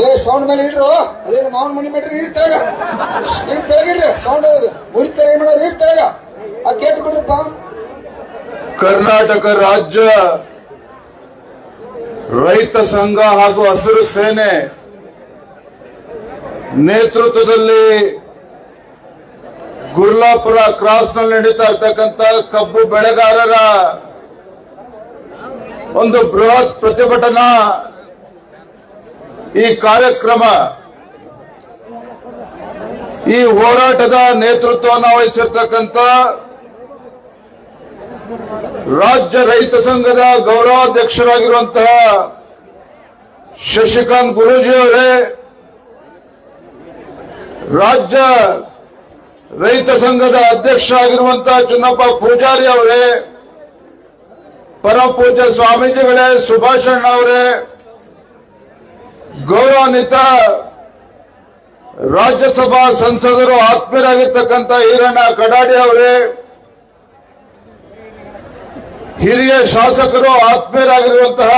ಏ ಸೌಂಡ್ ಮೇಲೆ ಇಡ್ರು. ಅದೇನು ಮಾವನ್ ಮನಿ ಬಿಡ್ರಿ ಇಡ್ತಾಗ ಇಡ್ ತೆಳಗಿಡ್ರಿ ಸೌಂಡ್ ಮುರಿತ ಏನ್ ಮಾಡೋದು ಇಡ್ ತೆಳಗ. ಆ ಕೇಟ್ ಬಿಡ್ರಪ್ಪ. ಕರ್ನಾಟಕ ರಾಜ್ಯ ರೈತ ಸಂಘ ಹಾಗೂ ಹಸಿರು ಸೇನೆ ನೇತೃತ್ವದಲ್ಲಿ ಗುರ್ಲಾಪುರ ಕ್ರಾಸ್ನಲ್ಲಿ ನಡೀತಾ ಇರ್ತಕ್ಕಂಥ ಕಬ್ಬು ಬೆಳೆಗಾರರ ಒಂದು ಬೃಹತ್ ಪ್ರತಿಭಟನಾ ಈ ಕಾರ್ಯಕ್ರಮ, ಈ ಹೋರಾಟದ ನೇತೃತ್ವವನ್ನು ವಹಿಸಿರ್ತಕ್ಕಂಥ ರಾಜ್ಯ ರೈತ ಸಂಘದ ಗೌರವಾಧ್ಯಕ್ಷರಾಗಿರುವಂತಹ ಶಶಿಕಾಂತ್ ಗುರೂಜಿ ಅವರೇ, ರಾಜ್ಯ ರೈತ ಸಂಘದ ಅಧ್ಯಕ್ಷರಾಗಿರುವಂತಹ ಚುನ್ನಪ್ಪ ಪೂಜಾರಿ ಅವರೇ ಪರಮ ಪೂಜ್ಯ ಸ್ವಾಮೀಜಿಗಳೇ ಸುಭಾಷಣ್ಣ ಅವರೇ ಗೌರವಾನ್ವಿತ ರಾಜ್ಯಸಭಾ ಸಂಸದರು, ಆತ್ಮೀಯರಾಗಿರ್ತಕ್ಕಂಥ ಈರಣ್ಣ ಕಡಾಡಿ ಅವರೇ, ಹಿರಿಯ ಶಾಸಕರು, ಆತ್ಮೀಯರಾಗಿರುವಂತಹ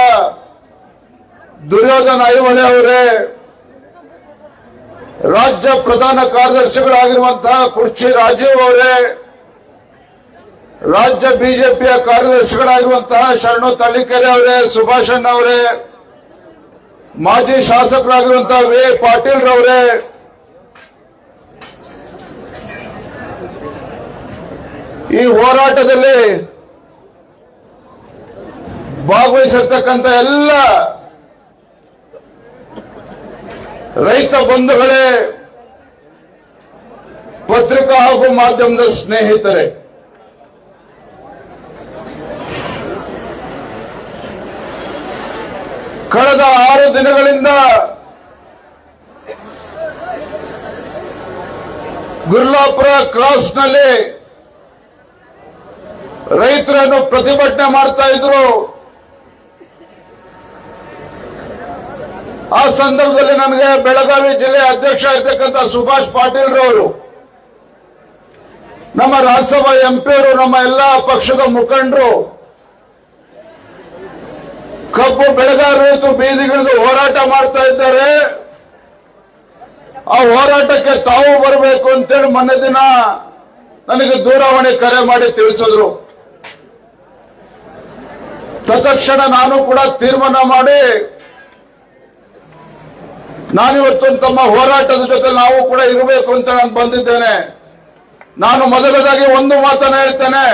ದುರ್ಯೋಧನ ಐಹೊಳೆ ಅವರೇ, ರಾಜ್ಯ ಪ್ರಧಾನ ಕಾರ್ಯದರ್ಶಿಗಳಾಗಿರುವಂತಹ ಕುರ್ಚಿ ರಾಜೀವ್ ಅವರೇ ರಾಜ್ಯ ಬಿಜೆಪಿಯ ಕಾರ್ಯದರ್ಶಿಗಳಾಗಿರುವಂತಹ ಶರಣು ತಳ್ಳಿಕೆರೆ ಅವರೇ, ಸುಭಾಷ್ ಅಣ್ಣ ಅವರೇ, ಮಾಜಿ ಶಾಸಕರಾಗಿರುವಂತಹ ವಿ. ಪಾಟೀಲ್ ರವರೇ, ಈ ಹೋರಾಟದಲ್ಲಿ ಭಾಗವಹಿಸಿರ್ತಕ್ಕಂಥ ಎಲ್ಲ ರೈತ ಬಂಧುಗಳೇ, ಪತ್ರಿಕಾ ಹಾಗೂ ಮಾಧ್ಯಮದ ಸ್ನೇಹಿತರೆ ಕಳೆದ ಆರು ದಿನಗಳಿಂದ ಗುರ್ಲಾಪುರ ಕ್ರಾಸ್ನಲ್ಲಿ ರೈತರನ್ನು ಪ್ರತಿಭಟನೆ ಮಾಡ್ತಾ ಇದ್ರು. ಆ ಸಂದರ್ಭದಲ್ಲಿ ನನಗೆ ಬೆಳಗಾವಿ ಜಿಲ್ಲೆ ಅಧ್ಯಕ್ಷ ಇರ್ತಕ್ಕಂಥ ಸುಭಾಷ್ ಪಾಟೀಲ್ ರವರು ನಮ್ಮ ರಾಜ್ಯಸಭಾ ಎಂಪಿಯವರು ನಮ್ಮ ಎಲ್ಲ ಪಕ್ಷದ ಮುಖಂಡರು ಕಬ್ಬು ಬೆಳೆಗಾರರು ಬೀದಿಗಿಳಿದು ಹೋರಾಟ ಮಾಡ್ತಾ ಇದ್ದಾರೆ. ಆ ಹೋರಾಟಕ್ಕೆ ತಾವು ಬರಬೇಕು ಅಂತೇಳಿ ಮೊನ್ನೆ ದಿನ ನನಗೆ ದೂರವಾಣಿ ಕರೆ ಮಾಡಿ ತಿಳಿಸಿದ್ರು. ತತ್ಕ್ಷಣ ನಾನು ಕೂಡ ತೀರ್ಮಾನ ಮಾಡಿ ನಾನಿವತ್ತು ತಮ್ಮ ಹೋರಾಟದ ಜೊತೆ ನಾವು ಕೂಡ ಇರಬೇಕು ಅಂತ ನಾನು ಬಂದಿದ್ದೇನೆ. ನಾನು ಮೊದಲದಾಗಿ ಒಂದು ಮಾತನ್ನ ಹೇಳ್ತೇನೆ.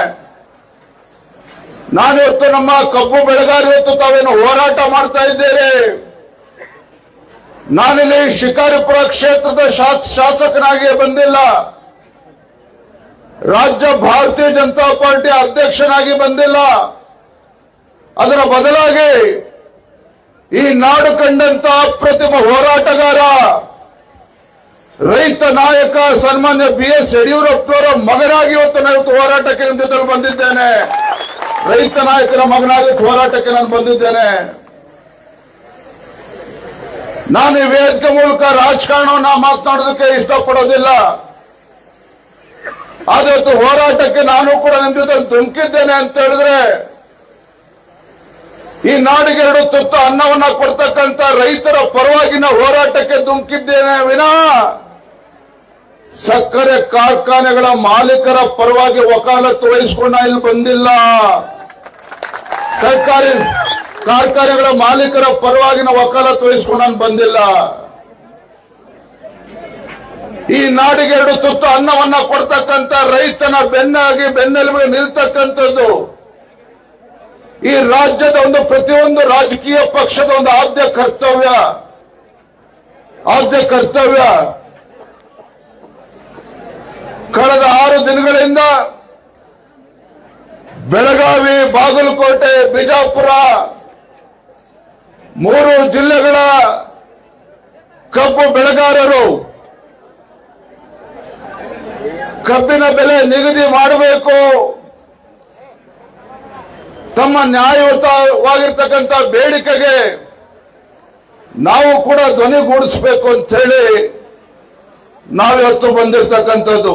ನಾನಿವತ್ತು ನಮ್ಮ ಕಬ್ಬು ಬೆಳೆಗಾರ ಇವತ್ತು ತಾವೇನು ಹೋರಾಟ ಮಾಡ್ತಾ ಇದ್ದೇವೆ ನಾನಿಲ್ಲಿ ಶಿಕಾರಿಪುರ ಕ್ಷೇತ್ರದ ಶಾಸಕನಾಗಿಯೇ ಶಾಸಕನಾಗಿ ಬಂದಿಲ್ಲ. ರಾಜ್ಯ ಭಾರತೀಯ ಜನತಾ ಪಾರ್ಟಿ ಅಧ್ಯಕ್ಷನಾಗಿ ಬಂದಿಲ್ಲ. ಅದರ ಬದಲಾಗಿ ಈ ನಾಡು ಕಂಡಂತ ಅಪ್ರತಿಮ ಹೋರಾಟಗಾರ, ರೈತ ನಾಯಕ ಸನ್ಮಾನ್ಯ ಬಿ ಎಸ್ ಯಡಿಯೂರಪ್ಪನವರ ಮಗನಾಗಿ ಇವತ್ತು ನಾನು ಇವತ್ತು ಹೋರಾಟಕ್ಕೆ ನಿಂತಿದ್ದಲ್ಲಿ ಬಂದಿದ್ದೇನೆ. ರೈತ ನಾಯಕರ ಮಗನಾಗಿ ಹೋರಾಟಕ್ಕೆ ನಾನು ಬಂದಿದ್ದೇನೆ. ನಾನು ಈ ವೇದಿಕೆ ಮೂಲಕ ರಾಜಕಾರಣವನ್ನ ಮಾತನಾಡೋದಕ್ಕೆ ಇಷ್ಟಪಡೋದಿಲ್ಲ. ಆದ್ರೆ ಹೋರಾಟಕ್ಕೆ ನಾನು ಕೂಡ ನಿಮ್ಮ ಜೊತೆ ಧುಮುಕಿದ್ದೇನೆ ಅಂತ ಹೇಳಿದ್ರೆ, ಈ ನಾಡಿಗೆ ಎರಡು ತುತ್ತು ಅನ್ನವನ್ನ ಕೊಡ್ತಕ್ಕಂತ ರೈತರ ಪರವಾಗಿನ ಹೋರಾಟಕ್ಕೆ ಧುಮುಕಿದ್ದೇನೆ ವಿನಾ. ಸಕ್ಕರೆ ಕಾರ್ಖಾನೆಗಳ ಮಾಲೀಕರ ಪರವಾಗಿ ವಕಾಲತ್ತು ವಹಿಸ್ಕೊಂಡು ಇಲ್ಲಿ ಬಂದಿಲ್ಲ. ಸರ್ಕಾರಿ ಕಾರ್ಖಾನೆಗಳ ಮಾಲೀಕರ ಪರವಾಗಿನ ವಕಾಲತ್ತು ವಹಿಸಿಕೊಂಡು ನಾನು ಬಂದಿಲ್ಲ. ಈ ನಾಡಿಗೆ ಎರಡು ತುತ್ತು ಅನ್ನವನ್ನ ಕೊಡ್ತಕ್ಕಂತ ರೈತನ ಬೆನ್ನಾಗಿ ಬೆನ್ನೆಲುಬು ನಿಲ್ತಕ್ಕಂಥದ್ದು. ಈ ರಾಜ್ಯದ ಒಂದು ಪ್ರತಿಯೊಂದು ರಾಜಕೀಯ ಪಕ್ಷದ ಒಂದು ಆದ್ಯ ಕರ್ತವ್ಯ. ಆದ್ಯ ಕರ್ತವ್ಯ. ಕಳೆದ ಆರು ದಿನಗಳಿಂದ ಬೆಳಗಾವಿ, ಬಾಗಲಕೋಟೆ, ಬಿಜಾಪುರ ಮೂರು ಜಿಲ್ಲೆಗಳ ಕಬ್ಬು ಬೆಳೆಗಾರರು ಕಬ್ಬಿನ ಬೆಲೆ ನಿಗದಿ ಮಾಡಬೇಕು. ತಮ್ಮ ನ್ಯಾಯಯುತವಾಗಿರ್ತಕ್ಕಂಥ ಬೇಡಿಕೆಗೆ ನಾವು ಕೂಡ ಧ್ವನಿಗೂಡಿಸಬೇಕು ಅಂತ ಹೇಳಿ ನಾವಿವತ್ತು ಬಂದಿರತಕ್ಕಂಥದ್ದು.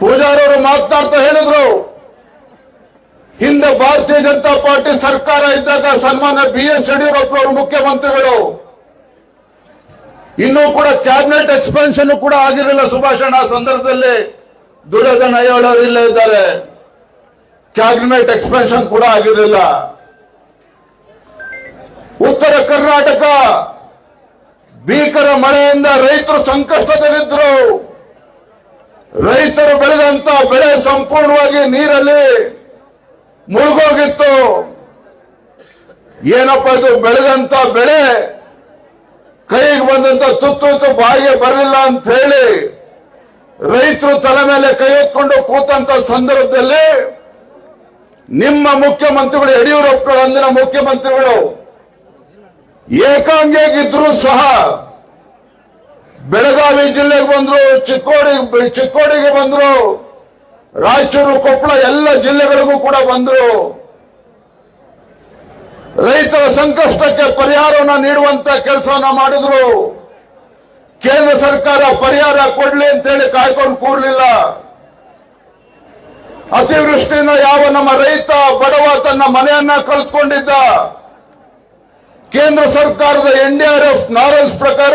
ಪೂಜಾರವರು ಮಾತನಾಡ್ತಾ ಹೇಳಿದ್ರು. ಹಿಂದೆ ಭಾರತೀಯ ಜನತಾ ಪಾರ್ಟಿ ಸರ್ಕಾರ ಇದ್ದಾಗ ಸನ್ಮಾನ್ಯ ಬಿ ಎಸ್ ಯಡಿಯೂರಪ್ಪ ಅವರು ಮುಖ್ಯಮಂತ್ರಿಗಳು. ಇನ್ನೂ ಕೂಡ ಕ್ಯಾಬಿನೆಟ್ ಎಕ್ಸ್ಪೆನ್ಷನ್ ಕೂಡ ಆಗಿರಲಿಲ್ಲ ಸುಭಾಷಣ ಸಂದರ್ಭದಲ್ಲಿ. ದುರ್ಯೋಧನ ಅಯ್ಯೋಳವರು ಇಲ್ಲೇ ಇದ್ದಾರೆ. ಕ್ಯಾಬಿನೆಟ್ ಎಕ್ಸ್ಪೆನ್ಷನ್ ಕೂಡ ಆಗಿರಲಿಲ್ಲ. ಉತ್ತರ ಕರ್ನಾಟಕ ಭೀಕರ ಮಳೆಯಿಂದ ರೈತರು ಸಂಕಷ್ಟದಲ್ಲಿದ್ದರು. ರೈತರು ಬೆಳೆದಂತ ಬೆಳೆ ಸಂಪೂರ್ಣವಾಗಿ ನೀರಲ್ಲಿ ಮುಳುಗೋಗಿತ್ತು. ಏನಪ್ಪ ಇದು ಬೆಳೆದಂತ ಬೆಳೆ? ಕೈಗೆ ಬಂದಂತ ತುತ್ತು ಬಾಯಿಗೆ ಬರಲಿಲ್ಲ ಅಂತ ಹೇಳಿ ರೈತರು ತಲೆ ಮೇಲೆ ಕೈ ಹೊತ್ಕೊಂಡು ಕೂತಂತ ಸಂದರ್ಭದಲ್ಲಿ ನಿಮ್ಮ ಮುಖ್ಯಮಂತ್ರಿಗಳು ಯಡಿಯೂರಪ್ಪ ಅಂದಿನ ಮುಖ್ಯಮಂತ್ರಿಗಳು ಏಕಾಂಗಿಯಾಗಿದ್ರು ಸಹ ಬೆಳಗಾವಿ ಜಿಲ್ಲೆಗೆ ಬಂದ್ರು, ಚಿಕ್ಕೋಡಿ, ಚಿಕ್ಕೋಡಿಗೆ ಬಂದ್ರು, ರಾಯಚೂರು, ಕೊಪ್ಪಳ ಎಲ್ಲ ಜಿಲ್ಲೆಗಳಿಗೂ ಕೂಡ ಬಂದ್ರು. ರೈತರ ಸಂಕಷ್ಟಕ್ಕೆ ಪರಿಹಾರವನ್ನು ನೀಡುವಂತ ಕೆಲಸವನ್ನ ಮಾಡಿದ್ರು. ಕೇಂದ್ರ ಸರ್ಕಾರ ಪರಿಹಾರ ಕೊಡ್ಲಿ ಅಂತೇಳಿ ಕಾಯ್ಕೊಂಡು ಕೂರ್ಲಿಲ್ಲ. ಅತಿವೃಷ್ಟಿಯಿಂದ ಯಾವ ನಮ್ಮ ರೈತ ಬಡವ ತನ್ನ ಮನೆಯನ್ನ ಕಳ್ಕೊಂಡಿದ್ದ ಕೇಂದ್ರ ಸರ್ಕಾರದ ಎನ್ಡಿಆರ್ಎಫ್ ನಾಲೆಜ್ ಪ್ರಕಾರ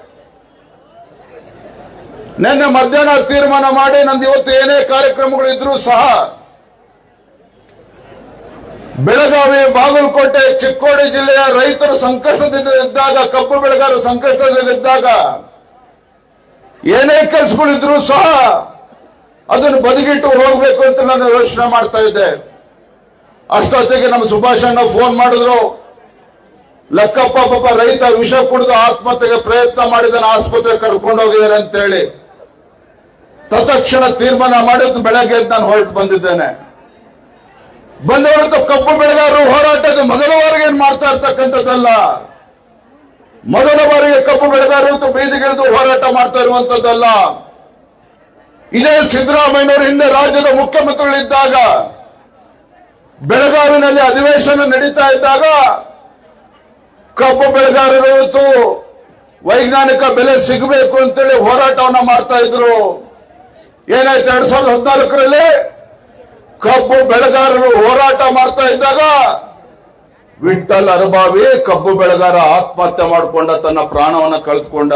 ನಿನ್ನೆ ಮಧ್ಯಾಹ್ನ ತೀರ್ಮಾನ ಮಾಡಿ ನಂದು ಇವತ್ತು ಏನೇ ಕಾರ್ಯಕ್ರಮಗಳು ಇದ್ರೂ ಸಹ ಬೆಳಗಾವಿ ಬಾಗಲಕೋಟೆ, ಚಿಕ್ಕೋಡಿ ಜಿಲ್ಲೆಯ ರೈತರು ಸಂಕಷ್ಟದಿಂದ ಇದ್ದಾಗ ಕಬ್ಬು ಬೆಳೆಗಾರರು ಸಂಕಷ್ಟದಲ್ಲಿದ್ದಾಗ ಏನೇ ಕೆಲಸಗಳಿದ್ರು ಸಹ ಅದನ್ನು ಬದಿಗಿಟ್ಟು ಹೋಗ್ಬೇಕು ಅಂತ ನಾನು ಯೋಚನೆ ಮಾಡ್ತಾ ಇದ್ದೆ. ಅಷ್ಟೊತ್ತಿಗೆ ನಮ್ಮ ಸುಭಾಷ್ ಅಣ್ಣ ಫೋನ್ ಮಾಡಿದ್ರು. ಲಕ್ಕಪ್ಪ ಪಾಪ ರೈತ ವಿಷ ಕುಡಿದು ಆತ್ಮಹತ್ಯೆಗೆ ಪ್ರಯತ್ನ ಮಾಡಿದಾನೆ ಆಸ್ಪತ್ರೆ ಕರ್ಕೊಂಡು ಹೋಗಿದ್ದಾರೆ ಅಂತ ಹೇಳಿ ತತ್ಕ್ಷಣ ತೀರ್ಮಾನ ಮಾಡೋದು ಬೆಳಗ್ಗೆ ನಾನು ಹೊರಟು ಬಂದಿದ್ದೇನೆ. ಬಂದವರಂತ ಕಪ್ಪು ಬೆಳೆಗಾರರು ಹೋರಾಟದ ಮೊದಲ ಬಾರಿಗೆ ಏನ್ ಮಾಡ್ತಾ ಇರ್ತಕ್ಕಂಥದ್ದಲ್ಲ. ಮೊದಲ ಬಾರಿಗೆ ಕಬ್ಬು ಬೆಳೆಗಾರರು ಬೀದಿಗಿಳಿದು ಹೋರಾಟ ಮಾಡ್ತಾ ಇರುವಂತದ್ದಲ್ಲ ಇದೇ ಸಿದ್ದರಾಮಯ್ಯನವರು ಹಿಂದೆ ರಾಜ್ಯದ ಮುಖ್ಯಮಂತ್ರಿಗಳಿದ್ದಾಗ ಬೆಳಗಾವಿನಲ್ಲಿ ಅಧಿವೇಶನ ನಡೀತಾ ಇದ್ದಾಗ, ಕಬ್ಬು ಬೆಳೆಗಾರರು ವೈಜ್ಞಾನಿಕ ಬೆಲೆ ಸಿಗಬೇಕು ಅಂತೇಳಿ ಹೋರಾಟವನ್ನ ಮಾಡ್ತಾ ಇದ್ರು. ಏನಾಯ್ತು ಎರಡ್ ಸಾವಿರದ ಹದಿನಾಲ್ಕರಲ್ಲಿ? ಕಬ್ಬು ಬೆಳೆಗಾರರು ಹೋರಾಟ ಮಾಡ್ತಾ ಇದ್ದಾಗ ವಿಠಲ್ ಅರಬಾವಿ ಕಬ್ಬು ಬೆಳೆಗಾರ ಆತ್ಮಹತ್ಯೆ ಮಾಡಿಕೊಂಡ ತನ್ನ ಪ್ರಾಣವನ್ನ ಕಳೆದುಕೊಂಡ.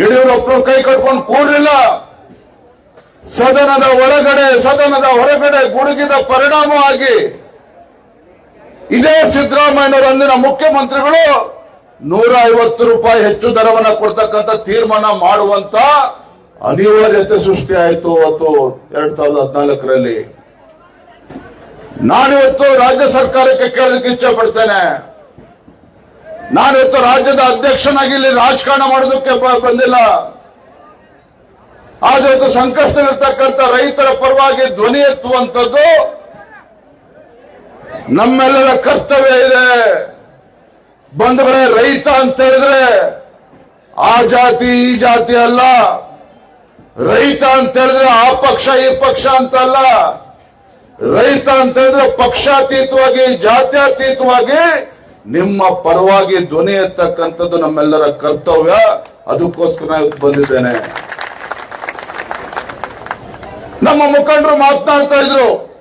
ಯಡಿಯೂರಪ್ಪರು ಕೈ ಕಟ್ಕೊಂಡು ಕೂಡಲಿಲ್ಲ ಸದನದ ಒಳಗಡೆ, ಸದನದ ಹೊರಗಡೆ ಗುಡುಗಿದ ಪರಿಣಾಮವಾಗಿ ಇದೇ ಸಿದ್ದರಾಮಯ್ಯನವರು ಅಂದಿನ ಮುಖ್ಯಮಂತ್ರಿಗಳು ನೂರ ಐವತ್ತು ರೂಪಾಯಿ ಹೆಚ್ಚು ದರವನ್ನ ಕೊಡ್ತಕ್ಕಂಥ ತೀರ್ಮಾನ ಮಾಡುವಂತ ಅನಿವಾರ್ಯತೆ ಸೃಷ್ಟಿ ಆಯಿತು ಅವತ್ತು ಎರಡ್ ಸಾವಿರದ ಹದಿನಾಲ್ಕರಲ್ಲಿ. ನಾನಿವತ್ತು ರಾಜ್ಯ ಸರ್ಕಾರಕ್ಕೆ ಕೇಳೋದಕ್ಕೆ ಇಚ್ಛೆ ಪಡ್ತೇನೆ ನಾನಿವತ್ತು ರಾಜ್ಯದ ಅಧ್ಯಕ್ಷನಾಗಿ ಇಲ್ಲಿ ರಾಜಕಾರಣ ಮಾಡೋದಕ್ಕೆ ಬಂದಿಲ್ಲ. ಆದ್ರೆ ಇವತ್ತು ಸಂಕಷ್ಟದಲ್ಲಿರ್ತಕ್ಕಂಥ ರೈತರ ಪರವಾಗಿ ಧ್ವನಿ ಎತ್ತುವಂಥದ್ದು ನಮ್ಮೆಲ್ಲರ ಕರ್ತವ್ಯ ಇದೆ. ಬಂಧುಗಳೇ, ರೈತ ಅಂತ ಹೇಳಿದ್ರೆ ಆ ಜಾತಿ, ಈ ಜಾತಿ ಅಲ್ಲ. ರೈತ ಅಂತ ಹೇಳಿದ್ರೆ ಆ ಪಕ್ಷ, ಈ ಪಕ್ಷ ಅಂತ ಅಲ್ಲ. ರೈತ ಅಂತ ಹೇಳಿದ್ರೆ ಪಕ್ಷಾತೀತವಾಗಿ, ಜಾತ್ಯತೀತವಾಗಿ ನಿಮ್ಮ ಪರವಾಗಿ ಧ್ವನಿ ಎತ್ತಕ್ಕಂಥದ್ದು ನಮ್ಮೆಲ್ಲರ ಕರ್ತವ್ಯ. ಅದಕ್ಕೋಸ್ಕರ ನಾನು ಬಂದಿದ್ದೇನೆ. ನಮ್ಮ ಮುಖಂಡರು ಮಾತನಾಡ್ತಾ ಇದ್ರು.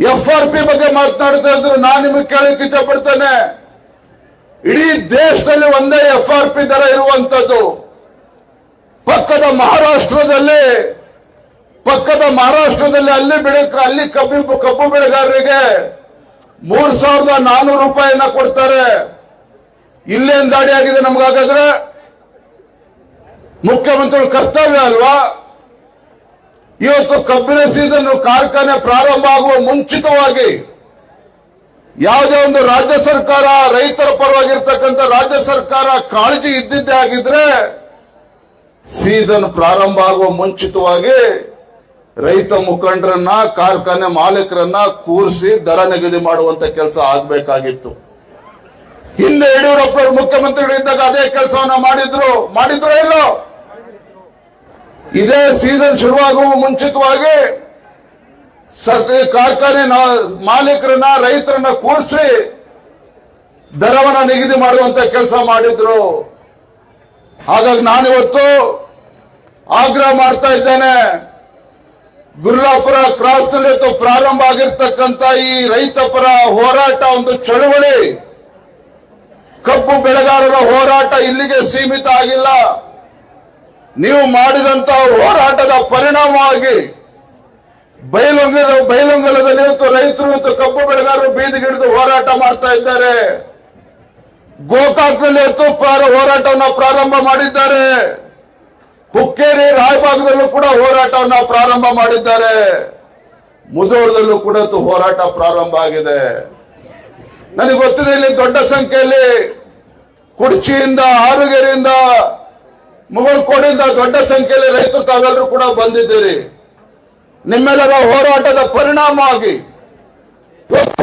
ಎಫ್ ಆರ್ ಪಿ ಬಗ್ಗೆ ಮಾತನಾಡ್ತಾ ಇದ್ರು. ನಾನು ನಿಮಗೆ ಕೇಳಕ್ಕೆ ಇಷ್ಟಪಡ್ತೇನೆ. ಇಡೀ ದೇಶದಲ್ಲಿ ಒಂದೇ ಎಫ್ ಆರ್ ಪಿ ದರ ಇರುವಂತದ್ದು ಪಕ್ಕದ ಮಹಾರಾಷ್ಟ್ರದಲ್ಲಿ ಪಕ್ಕದ ಮಹಾರಾಷ್ಟ್ರದಲ್ಲಿ ಅಲ್ಲಿ ಬೆಳೆ, ಅಲ್ಲಿ ಕಬ್ಬು ಕಬ್ಬು ಬೆಳೆಗಾರರಿಗೆ ಮೂರ್ ಸಾವಿರದ ನಾನೂರು ರೂಪಾಯಿನ ಕೊಡ್ತಾರೆ. ಇಲ್ಲೇನ್ ದಾಡಿ ಆಗಿದೆ ನಮ್ಗಾಗಾದ್ರೆ ಮುಖ್ಯಮಂತ್ರಿಗಳ ಕರ್ತವ್ಯ ಅಲ್ವಾ? ಇವತ್ತು ಕಬ್ಬಿನ ಸೀಸನ್ ಕಾರ್ಖಾನೆ ಪ್ರಾರಂಭ ಆಗುವ ಮುಂಚಿತವಾಗಿ ಯಾವುದೇ ಒಂದು ರಾಜ್ಯ ಸರ್ಕಾರ, ರೈತರ ಪರವಾಗಿರ್ತಕ್ಕಂಥ ರಾಜ್ಯ ಸರ್ಕಾರ ಕಾಳಜಿ ಇದ್ದಿದ್ದೇ ಆಗಿದ್ರೆ ಸೀಸನ್ ಪ್ರಾರಂಭ ಆಗುವ ಮುಂಚಿತವಾಗಿ ರೈತ ಮುಖಂಡರನ್ನ, ಕಾರ್ಖಾನೆ ಮಾಲೀಕರನ್ನ ಕೂರಿಸಿ ದರ ನಿಗದಿ ಮಾಡುವಂತ ಕೆಲಸ ಆಗ್ಬೇಕಾಗಿತ್ತು. ಹಿಂದೆ ಯಡಿಯೂರಪ್ಪ ಮುಖ್ಯಮಂತ್ರಿಗಳು ಇದ್ದಾಗ ಅದೇ ಕೆಲಸವನ್ನ ಮಾಡಿದ್ರು. ಮಾಡಿದ್ರು ಇಲ್ಲೋ? ಇದೇ ಸೀಸನ್ ಶುರುವಾಗುವ ಮುಂಚಿತವಾಗಿ ಸರ್ಕಾರಿ ಕಾರ್ಖಾನೆ ಮಾಲೀಕರನ್ನ, ರೈತರನ್ನ ಕೂರಿಸಿ ದರವನ್ನ ನಿಗದಿ ಮಾಡುವಂತ ಕೆಲಸ ಮಾಡಿದ್ರು. ಹಾಗಾಗಿ ನಾನಿವತ್ತು ಆಗ್ರಹ ಮಾಡ್ತಾ ಇದ್ದೇನೆ. ಗುರುಲಾಪುರ ಕ್ರಾಸ್ನಲ್ಲಿ ಪ್ರಾರಂಭ ಆಗಿರ್ತಕ್ಕಂಥ ಈ ರೈತ ಪರ ಹೋರಾಟ ಒಂದು ಚಳುವಳಿ. ಕಬ್ಬು ಬೆಳೆಗಾರರ ಹೋರಾಟ ಇಲ್ಲಿಗೆ ಸೀಮಿತ ಆಗಿಲ್ಲ. ನೀವು ಮಾಡಿದಂತ ಹೋರಾಟದ ಪರಿಣಾಮವಾಗಿ ಬೈಲೊಂಗಲದಲ್ಲಿ ಇವತ್ತು ರೈತರು ಮತ್ತು ಕಬ್ಬು ಬೆಳೆಗಾರರು ಬೀದಿಗಿಡಿದು ಹೋರಾಟ ಮಾಡ್ತಾ ಇದ್ದಾರೆ. ಗೋಕಾಕ್ನಲ್ಲಿ ಇವತ್ತು ಹೋರಾಟವನ್ನು ಪ್ರಾರಂಭ ಮಾಡಿದ್ದಾರೆ. ಹುಕ್ಕೇರಿ, ರಾಯಬಾಗದಲ್ಲೂ ಕೂಡ ಹೋರಾಟವನ್ನು ಪ್ರಾರಂಭ ಮಾಡಿದ್ದಾರೆ. ಮುದೋಳದಲ್ಲೂ ಕೂಡ ಹೋರಾಟ ಪ್ರಾರಂಭ ಆಗಿದೆ. ನನಗೆ ಗೊತ್ತಿದೆ ಇಲ್ಲಿ ದೊಡ್ಡ ಸಂಖ್ಯೆಯಲ್ಲಿ ಕುರ್ಚಿಯಿಂದ ಆರುಗೆರೆಯಿಂದ, ಮುಗಳಕೋಡಿಂದ ದೊಡ್ಡ ಸಂಖ್ಯೆಯಲ್ಲಿ ರೈತರು ತಾವೆಲ್ಲರೂ ಕೂಡ ಬಂದಿದ್ದೀರಿ. ನಿಮ್ಮೆಲ್ಲರ ಹೋರಾಟದ ಪರಿಣಾಮವಾಗಿ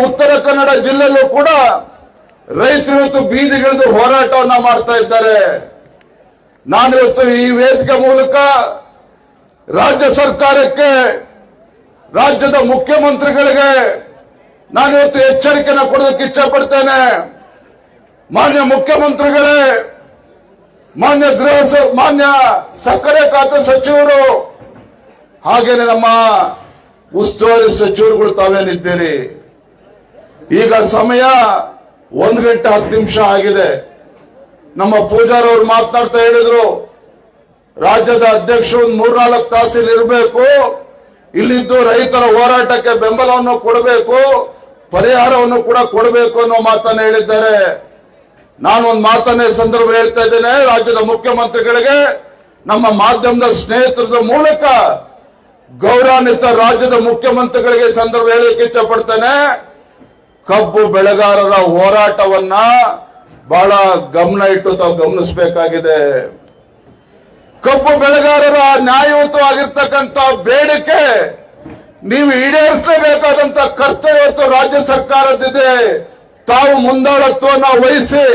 ಉತ್ತರ ಕನ್ನಡ ಜಿಲ್ಲೆಯಲ್ಲೂ ಕೂಡ ರೈತರು ಇವತ್ತು ಬೀದಿಗಿಳಿದು ಹೋರಾಟವನ್ನ ಮಾಡ್ತಾ ಇದ್ದಾರೆ. ನಾನಿವತ್ತು ಈ ವೇದಿಕೆ ಮೂಲಕ ರಾಜ್ಯ ಸರ್ಕಾರಕ್ಕೆ, ರಾಜ್ಯದ ಮುಖ್ಯಮಂತ್ರಿಗಳಿಗೆ ನಾನಿವತ್ತು ಎಚ್ಚರಿಕೆನ ಕೊಡೋದಕ್ಕೆ ಇಚ್ಛೆ ಪಡ್ತೇನೆ ಮಾನ್ಯ ಮುಖ್ಯಮಂತ್ರಿಗಳೇ, ಮಾನ್ಯ ಗೃಹ ಮಾನ್ಯ ಸಕ್ಕರೆ ಖಾತೆ ಸಚಿವರು ಹಾಗೇನೆ ನಮ್ಮ ಉಸ್ತುವಾರಿ ಸಚಿವರುಗಳು ತಾವೇನಿದ್ದೀರಿ? ಈಗ ಸಮಯ ಒಂದ್ ಗಂಟೆ ಹತ್ತು ನಿಮಿಷ ಆಗಿದೆ. ನಮ್ಮ ಪೂಜಾರವರು ಮಾತನಾಡ್ತಾ ಹೇಳಿದ್ರು, ರಾಜ್ಯದ ಅಧ್ಯಕ್ಷರು ಒಂದು ಮೂರ್ನಾಲ್ಕು ತಾಸಿಲ್ ಇರಬೇಕು, ಇಲ್ಲಿದ್ದು ರೈತರ ಹೋರಾಟಕ್ಕೆ ಬೆಂಬಲವನ್ನು ಕೊಡಬೇಕು, ಪರಿಹಾರವನ್ನು ಕೂಡ ಕೊಡಬೇಕು ಅನ್ನೋ ಮಾತನ್ನ ಹೇಳಿದ್ದಾರೆ. ನಾನು ಒಂದು ಮಾತನ್ನೇ ಸಂದರ್ಭ ಹೇಳ್ತಾ ಇದ್ದೇನೆ, ರಾಜ್ಯದ ಮುಖ್ಯಮಂತ್ರಿಗಳಿಗೆ, ನಮ್ಮ ಮಾಧ್ಯಮದ ಸ್ನೇಹಿತರದ ಮೂಲಕ ಗೌರವಾನ್ವಿತ ರಾಜ್ಯದ ಮುಖ್ಯಮಂತ್ರಿಗಳಿಗೆ ಸಂದರ್ಭ ಹೇಳಲಿಕ್ಕೆ ಇಷ್ಟಪಡ್ತೇನೆ. ಕಬ್ಬು ಬೆಳೆಗಾರರ ಹೋರಾಟವನ್ನ ಬಹಳ ಗಮನ ಇಟ್ಟು ತಾವು ಗಮನಿಸಬೇಕಾಗಿದೆ. ಕಬ್ಬು ಬೆಳೆಗಾರರ ನ್ಯಾಯಯುತವಾಗಿರ್ತಕ್ಕಂಥ ಬೇಡಿಕೆ ನೀವು ಈಡೇರಿಸಲೇಬೇಕಾದಂತ ಕರ್ತವ್ಯ ರಾಜ್ಯ ಸರ್ಕಾರದಿದೆ ತಾವು ಮುಂದಾಳತ್ವವನ್ನು ವಹಿಸಿ.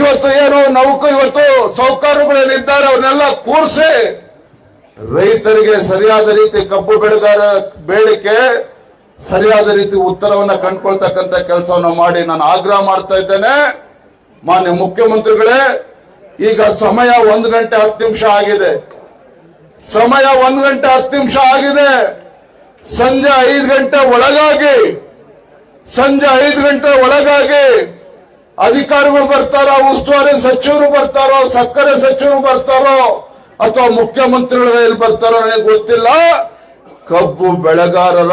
ಇವತ್ತು ಏನು ನೌಕ ಇವತ್ತು ಸೌಕರ್ಯಗಳೇನಿದ್ದಾರೆ ಅವನ್ನೆಲ್ಲ ಕೂರಿಸಿ. ರೈತರಿಗೆ ಸರಿಯಾದ ರೀತಿ ಕಬ್ಬು ಬೆಳೆಗಾರ ಬೇಡಿಕೆ, ಸರಿಯಾದ ರೀತಿ ಉತ್ತರವನ್ನ ಕಂಡುಕೊಳ್ತಕ್ಕಂತ ಕೆಲಸವನ್ನು ಮಾಡಿ ನಾನು ಆಗ್ರಹ ಮಾಡ್ತಾ ಇದ್ದೇನೆ. ಮಾನ್ಯ ಮುಖ್ಯಮಂತ್ರಿಗಳೇ, ಈಗ ಸಮಯ ಒಂದು ಗಂಟೆ ಹತ್ತು ನಿಮಿಷ ಆಗಿದೆ. ಸಮಯ ಒಂದು ಗಂಟೆ ಹತ್ತು ನಿಮಿಷ ಆಗಿದೆ. ಸಂಜೆ ಐದು ಗಂಟೆ ಒಳಗಾಗಿ, ಸಂಜೆ ಐದು ಗಂಟೆ ಒಳಗಾಗಿ ಅಧಿಕಾರಿಗಳು ಬರ್ತಾರೋ, ಉಸ್ತುವಾರಿ ಸಚಿವರು ಬರ್ತಾರೋ, ಸಕ್ಕರೆ ಸಚಿವರು ಬರ್ತಾರೋ ಅಥವಾ ಮುಖ್ಯಮಂತ್ರಿಗಳ ಎಲ್ಲಿ ಬರ್ತಾರೋ ನನಗೆ ಗೊತ್ತಿಲ್ಲ. ಕಬ್ಬು ಬೆಳೆಗಾರರ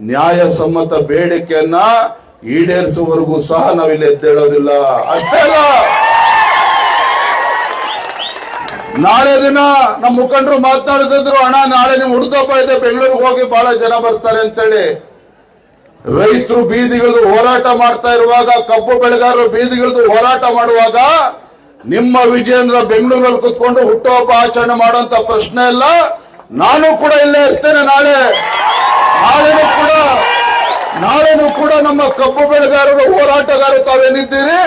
ನ್ಯಾಯಸಮ್ಮತ ಬೇಡಿಕೆಯನ್ನ ಈಡೇರಿಸುವವರೆಗೂ ಸಹ ನಾವಿಲ್ಲಿ ಎದ್ದೇಳೋದಿಲ್ಲ. ಅಷ್ಟೇ ಅಲ್ಲ. ನಾಳೆ ದಿನ ನಮ್ಮ ಮುಖಂಡರು ಮಾತನಾಡುತ್ತಿದ್ರು ಅಣ್ಣ, ನಾಳೆ ನೀವು ಹುಡುಕಪ್ಪ ಇದೆ, ಬೆಂಗಳೂರಿಗೆ ಹೋಗಿ ಬಹಳ ಜನ ಬರ್ತಾರೆ ಅಂತೇಳಿ. ರೈತರು ಬೀದಿಗಿಳಿದು ಹೋರಾಟ ಮಾಡ್ತಾ ಇರುವಾಗ, ಕಬ್ಬು ಬೆಳೆಗಾರರು ಬೀದಿಗಿಳಿದು ಹೋರಾಟ ಮಾಡುವಾಗ ನಿಮ್ಮ ವಿಜೇಂದ್ರ ಬೆಂಗಳೂರಲ್ಲಿ ಕುತ್ಕೊಂಡು ಹುಟ್ಟುಹಬ್ಬ ಆಚರಣೆ ಮಾಡುವಂತ ಪ್ರಶ್ನೆ ಇಲ್ಲ. ನಾನು ಕೂಡ ಇಲ್ಲೇ ಇರ್ತೇನೆ ನಾಳೆ. ನಾಳೆನೂ ಕೂಡ ನಾಳೆನೂ ಕೂಡ ನಮ್ಮ ಕಬ್ಬು ಬೆಳೆಗಾರರು, ಹೋರಾಟಗಾರರು ತಾವೇನಿದ್ದೀರಿ?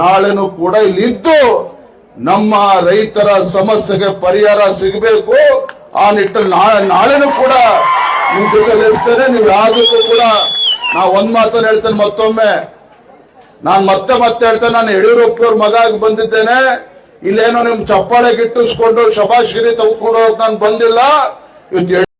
ನಾಳೆನೂ ಕೂಡ ಇಲ್ಲಿದ್ದು ನಮ್ಮ ರೈತರ ಸಮಸ್ಯೆಗೆ ಪರಿಹಾರ ಸಿಗಬೇಕು. ಆ ನಿಟ್ಟಲ್ಲಿ ನಾಳೆ ನಾಳೆನೂ ಕೂಡ ನಿಮ್ ಜೊತೆಲಿ ಇರ್ತೇನೆ. ನೀವು ಯಾವುದಕ್ಕೂ ಕೂಡ ನಾ ಒಂದ್ ಮಾತನ್ನು ಹೇಳ್ತೇನೆ ಮತ್ತೊಮ್ಮೆ. ನಾನ್ ಮತ್ತೆ ಮತ್ತೆ ಹೇಳ್ತೇನೆ ನಾನು ಯಡಿಯೂರಪ್ಪನವ್ರ ಮಗ ಆಗಿ ಬಂದಿದ್ದೇನೆ. ಇಲ್ಲೇನೋ ನಿಮ್ ಚಪ್ಪಾಳೆ ಗಿಟ್ಟಿಸ್ಕೊಂಡು ಶಬಾಶ್ಗಿರಿ ಹೋಗಕ್ ನಾನು ಬಂದಿಲ್ಲ. ಇವತ್ತು